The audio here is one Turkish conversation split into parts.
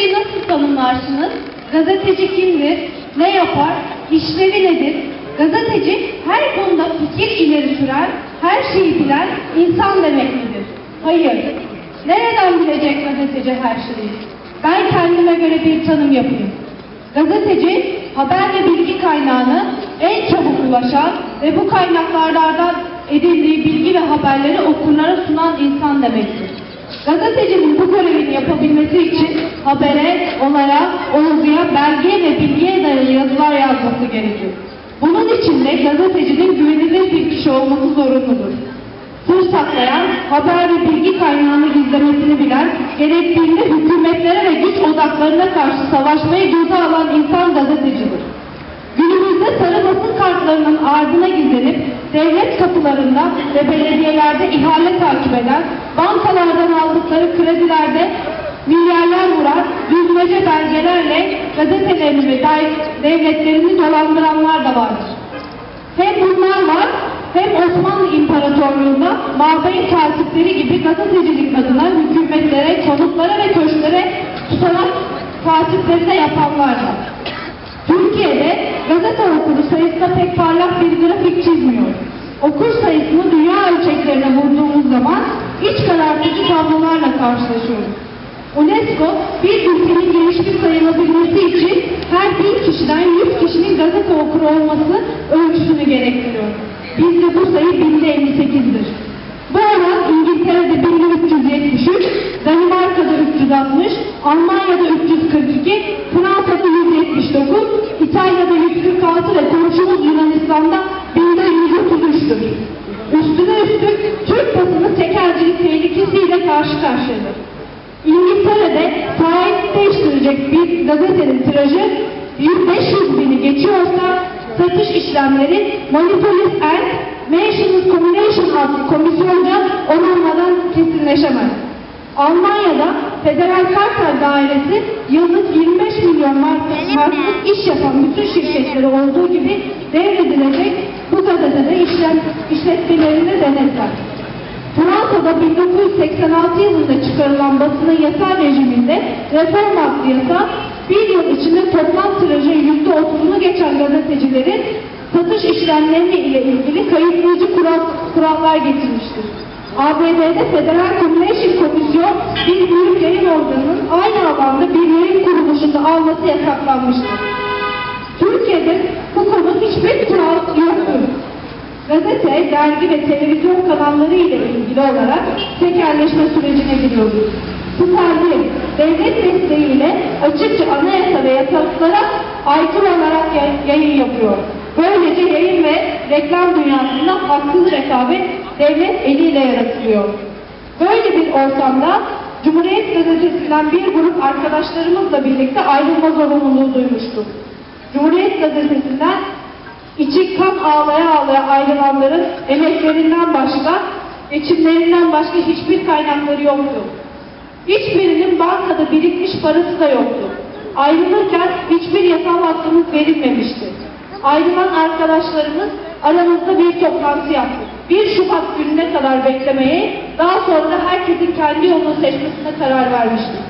Gazeteciyi nasıl tanımlarsınız? Gazeteci kimdir? Ne yapar? İşlevi nedir? Gazeteci her konuda fikir ileri süren, her şeyi bilen insan demek midir? Hayır. Nereden bilecek gazeteci her şeyi? Ben kendime göre bir tanım yapayım. Gazeteci, haber ve bilgi kaynağını en çabuk ulaşan ve bu kaynaklardan edindiği bilgi ve haberleri okurlara sunan insan demektir. Gazetecinin bu görevini yapabilmesi için habere, olaya, olguya, belgeye ve bilgiye dayalı yazılar yazması gerekir. Bunun için de gazetecinin güvenilir bir kişi olması zorunludur. Sır saklayan, haber ve bilgi kaynağını gizlemesini bilen, gerektiğinde hükümetlere ve güç odaklarına karşı savaşmayı göze alan insan gazetecidir. Günümüzde sarı basın kartlarının ardına devlet kapılarında ve belediyelerde ihale takip eden, bankalardan aldıkları kredilerde milyarlar vuran düzmece belgelerle gazetelerini ve devletlerini dolandıranlar da vardır. Hem bunlar var hem Osmanlı İmparatorluğu'nda mabey katipleri gibi gazetecilik adına hükümetlere, konutlara ve köşklere tutanak katipleri de yapanlar var. Türkiye'de gazete okuru sayısında pek parlak bir grafik çizmiyor. Okur sayısını dünya ölçeklerine vurduğumuz zaman iç karartıcı tablolarla karşılaşıyoruz. UNESCO bir ülkenin gelişmiş sayılabilmesi için her bin kişiden 100 kişinin gazete okuru olması ölçüsünü gerektiriyor. Bizde bu sayı binde 58'dir. Bu oran İngiltere'de 1373, Danimarka'da 360, Almanya'da 342, Fransa'da 179, İtalya'da 146 ve komşumuz Yunanistan'da binde 133'tür. Üstüne üstlük Türk basını tekelcilik tehlikesiyle karşı karşıyadır. İngiltere'de sahip değiştirecek bir gazetenin tirajı 500 bini geçiyorsa satış işlemleri Monopolist and Nations Combination adlı komisyonca onanmadan kesinleşemez. Almanya'da Federal Kartel Dairesi yıllık 25 milyon mark- marklık iş yapan bütün şirketleri olduğu gibi devredilecek bu gazetede işlem, işletmelerini denetler. Fransa'da 1986 yılında çıkarılan basının yasal rejiminde reform adlı yasa bir yıl içinde toplam tirajın %30'unu geçen gazetecilerin satış işlemleri ile ilgili kayıtlayıcı kural, kurallar getirmiştir. ABD'de Federal Communication Komisyon bir büyük yayın organının aynı alanda bir yayın kuruluşunda alması yasaklanmıştır. Türkiye'de bu konu hiçbir kural yoktur. Gazete, dergi ve televizyon kanalları ile ilgili olarak tekerleşme sürecine giriyoruz. Tutarlı, devlet desteğiyle açıkça anayasa ve yasalara aykırı olarak yay- yayın yapıyor. Böylece yayın ve reklam dünyasında haksız rekabet devlet eliyle yaratılıyor. Böyle bir ortamda Cumhuriyet Gazetesi'nden bir grup arkadaşlarımızla birlikte ayrılma zorunluluğu duymuştuk. Cumhuriyet Gazetesi'nden içi kan ağlaya ağlaya ayrılanların emeklerinden başka, geçimlerinden başka hiçbir kaynakları yoktu. Hiçbirinin bankada birikmiş parası da yoktu. Ayrılırken hiçbir yasal hakkımız verilmemişti. Ayrılan arkadaşlarımız aramızda bir toplantı yaptık. 1 Şubat gününe kadar beklemeye, daha sonra herkesin kendi yolunu seçmesine karar vermiştik.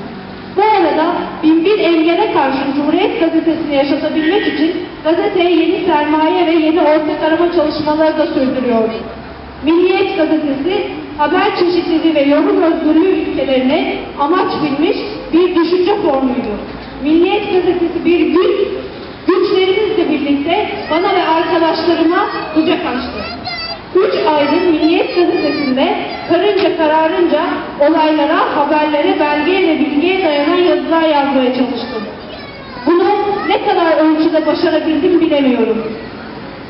Bu arada binbir engele karşı Cumhuriyet Gazetesi'ni yaşatabilmek için gazeteye yeni sermaye ve yeni ortak arama çalışmaları da sürdürüyordu. Milliyet Gazetesi haber çeşitliliği ve yorum özgürlüğü ülkelerine amaç bilmiş bir düşünce formuydu. Milliyet Gazetesi bir güç, güçlerimizle birlikte bana ve arkadaşlarıma kucak açtı. Üç ayrı Milliyet Gazetesi'nde karınca kararınca olaylara, haberlere, belgeye ve bilgiye dayanan yazılar yazmaya çalıştım. Bunu ne kadar ölçüde başarabildim bilemiyorum.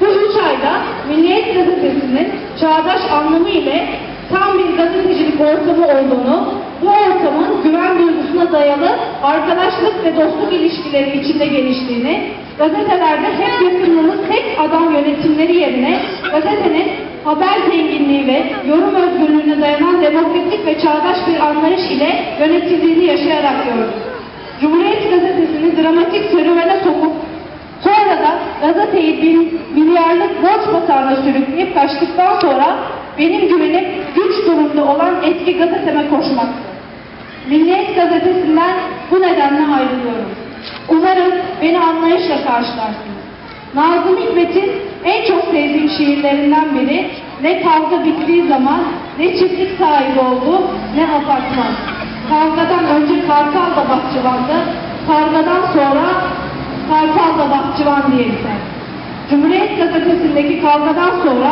Bu üç ayda Milliyet Gazetesi'nin çağdaş anlamı ile tam bir gazetecilik ortamı olduğunu, bu ortamın güven duygusuna dayalı arkadaşlık ve dostluk ilişkileri içinde geliştiğini, gazetelerde hep yakınlığımız tek adam yönetimleri yerine gazetenin haber zenginliği ve yorum özgürlüğüne dayanan demokratik ve çağdaş bir anlayış ile yönetildiğini yaşayarak gördük. Cumhuriyet Gazetesi'ni dramatik serüvene sokup sonra Antalya'da gazeteyi bin, milyarlık borç batağına sürükleyip kaçtıktan sonra benim güvenim güç durumda olan eski gazeteme koşmaktı. Milliyet gazetesinden bu nedenle ayrılıyorum. Umarım beni anlayışla karşılarsınız. Nazım Hikmet'in en çok sevdiğim şiirlerinden biri ne kavga bittiği zaman ne çiftlik sahibi oldu ne apartman. Kavgadan önce Kartal da bahçıvandı, kavgadan sonra Kartal da bahçıvan diye. Cumhuriyet gazetesindeki kavgadan sonra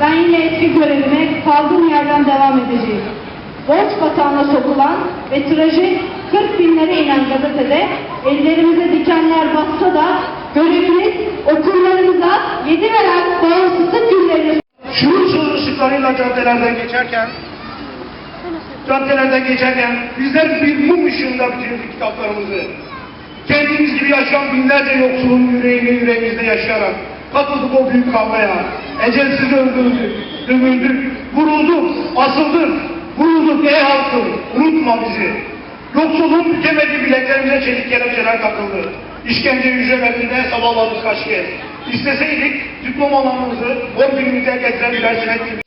ben yine eski görevime kaldığım yerden devam edeceğim. Borç batağına sokulan ve tirajı 40 binlere inen gazetede ellerimize dikenler bassa da görevimiz okurlarımıza yedi veren bağımsızlık günlerini şuursuz ışıklarıyla caddelerden geçerken, caddelerden geçerken bizler bir mum ışığında bitirdik kitaplarımızı. Kendimiz gibi yaşayan binlerce yoksulun yüreğini yüreğimizde yaşayarak katıldık o büyük kavgaya. Ecelsiz öldürdük, dövüldük, vurulduk, asıldık, vurulduk ey halkım, unutma bizi. Yoksulun bükemediği bileklerimize çelik kelepçeler takıldı. İşkence hücrelerinde sabahladık kaç kez. İsteseydik diplomalarımızı günümüze getiren birer sinek gibi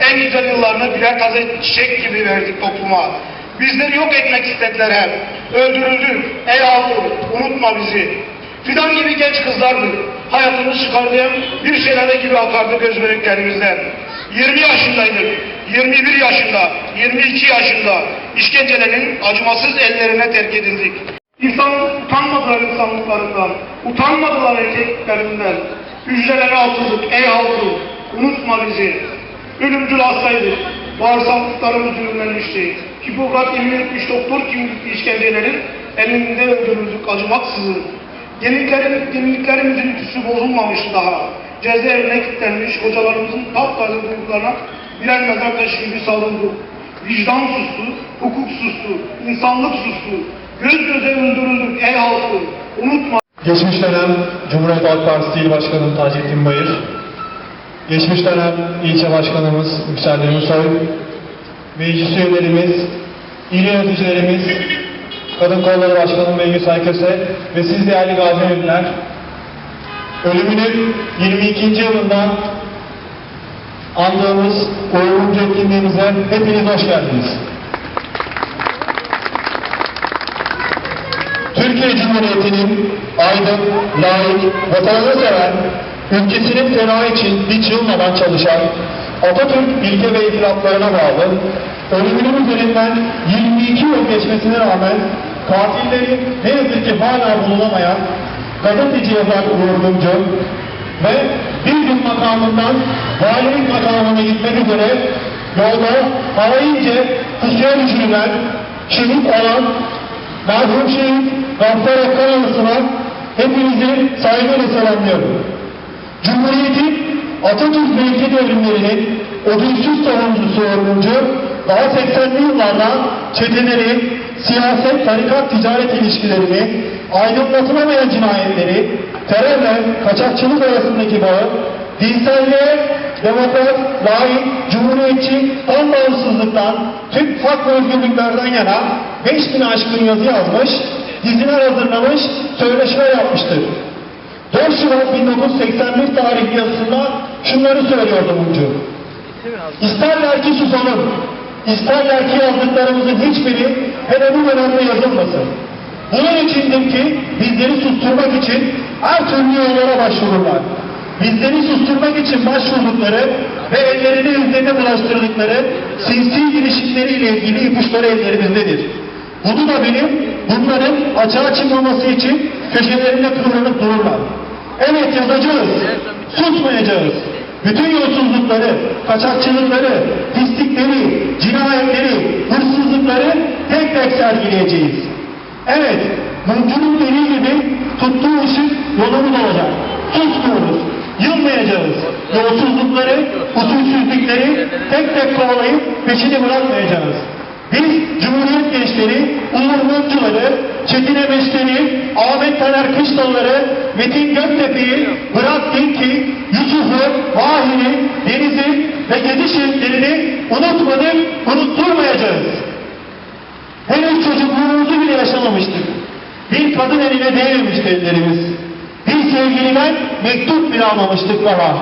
en güzel yıllarını birer taze çiçek gibi verdik topluma. Bizleri yok etmek istediler hep. Öldürüldük. Ey halkım unutma bizi. Fidan gibi genç kızlardık. Hayatımız çıkardığı bir şelale gibi akardı göz bebeklerimizden. 20 yaşındaydık. 21 yaşında, 22 yaşında işkencelerin acımasız ellerine terk edildik. İnsan utanmadılar insanlıklarından, utanmadılar erkeklerinden. Hücrelere atıldık ey halkım, unutma bizi. Ölümcül hastaydık, bağırsaklıklarımız düğümlenmişti. Hipokrat yemin etmiş doktor kimlikli işkencelerin elinde öldürüldük acımaksızın. Yeniliklerin, yeniliklerimizin ütüsü bozulmamıştı daha. Cezaevine kilitlenmiş hocalarımızın taptaze duygularına birer mezar taşı gibi sarıldık. Vicdan sustu, hukuk sustu, insanlık sustu. Göz göze öldürüldük ey halkım, unutma. Geçmiş dönem Cumhuriyet Halk Partisi İl Başkanı Taceddin Bayır, geçmiş dönem ilçe başkanımız Yüksel Demirsoy, meclis üyelerimiz, il yöneticilerimiz, Kadın Kolları Başkanı Bengü Sayköse ve siz değerli gaziler, ölümünün 22. yılından andığımız oyuncu etkinliğimize hepiniz hoş geldiniz. Türkiye Cumhuriyeti'nin aydın, layık, vatanını seven, ülkesinin fena için hiç yılmadan çalışan, Atatürk ilke ve itiraflarına bağlı, ölümünün üzerinden 22 yıl geçmesine rağmen katilleri ne yazık ki hala bulunamayan gazeteci yazar Uğur Mumcu ve bir gün makamından valilik makamına gitmek üzere yolda haince pusuya düşürülen, şehit olan merhum şehit Gaffar Akkan anısına hepinizi saygıyla selamlıyorum. Cumhuriyetin Atatürk ve ülke devrimlerinin ödülsüz savunucusu örgüncü daha 80'li yıllarda çeteleri, siyaset, tarikat, ticaret ilişkilerini, aydınlatılamayan cinayetleri, terörle kaçakçılık arasındaki bağı, dinselliğe, demokrat, layık, cumhuriyetçi, tam bağımsızlıktan, tüm hak ve özgürlüklerden yana 5000 aşkın yazı yazmış, diziler hazırlamış, söyleşme yapmıştır. 4 Şubat 1981 tarihli yazısında şunları söylüyordu Mumcu. İsterler ki susalım, isterler ki yazdıklarımızın hiçbiri hele bu dönemde yazılmasın. Bunun içindir ki bizleri susturmak için her türlü yollara başvururlar. Bizleri susturmak için başvurdukları ve ellerini yüzlerine bulaştırdıkları sinsi girişimleriyle ilgili ipuçları ellerimizdedir. Bunu da bilip bunların açığa çıkmaması için köşelerinde kıvranıp dururlar. Evet yazacağız, susmayacağız. Bütün yolsuzlukları, kaçakçılıkları, pislikleri, cinayetleri, hırsızlıkları tek tek sergileyeceğiz. Evet, mumcunun dediği gibi tuttuğu ışık yolumuz olacak. Susmuyoruz, yılmayacağız. Yolsuzlukları, usulsüzlükleri tek tek kovalayıp peşini bırakmayacağız. Biz Cumhuriyet gençleri, Uğur Mumcuları, Çetin Emeşleri, Taner Kışlaları, Metin Göktepe'yi, Bırak Dinki, Yusuf'u, Vahir'i, Deniz'i ve Gezi şehitlerini unutmadık, unutturmayacağız. Henüz çocukluğumuzu bile yaşamamıştık. Bir kadın eline değmemişti ellerimiz. Bir sevgiliden mektup bile almamıştık daha.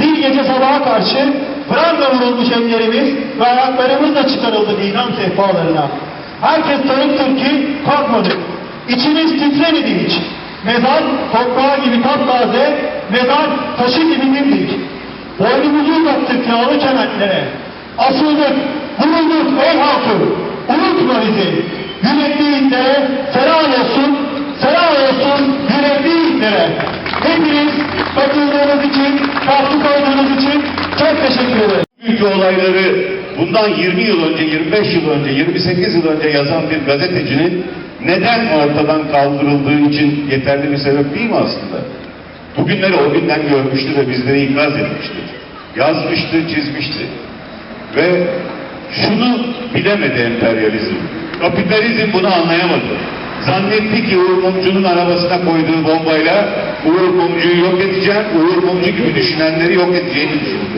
Bir gece sabaha karşı branda vurulmuş ellerimiz ve ayaklarımızla çıkarıldık idam sehpalarına. Herkes tanıktır ki korkmadık. İçimiz titremedi hiç. Mezar toprağı gibi taptaze, mezar taşı gibi dimdik. Boynumuzu uzattık yağlı kementlere. Asıldık, vurulduk ey halkım. Unutma bizi. Yürekli yiğitlere selam olsun, selam olsun yürekli yiğitlere. Hepiniz katıldığınız için, katkı koyduğunuz için çok teşekkür ederim. Bugünkü olayları bundan 20 yıl önce, 25 yıl önce, 28 yıl önce yazan bir gazetecinin neden ortadan kaldırıldığı için yeterli bir sebep değil mi aslında? Bugünleri o günden görmüştü ve bizleri ikaz etmişti. Yazmıştı, çizmişti. Ve şunu bilemedi emperyalizm. Kapitalizm bunu anlayamadı. Zannetti ki Uğur Mumcu'nun arabasına koyduğu bombayla Uğur Mumcu'yu yok edeceğim, Uğur Mumcu gibi düşünenleri yok edeceğini düşündü.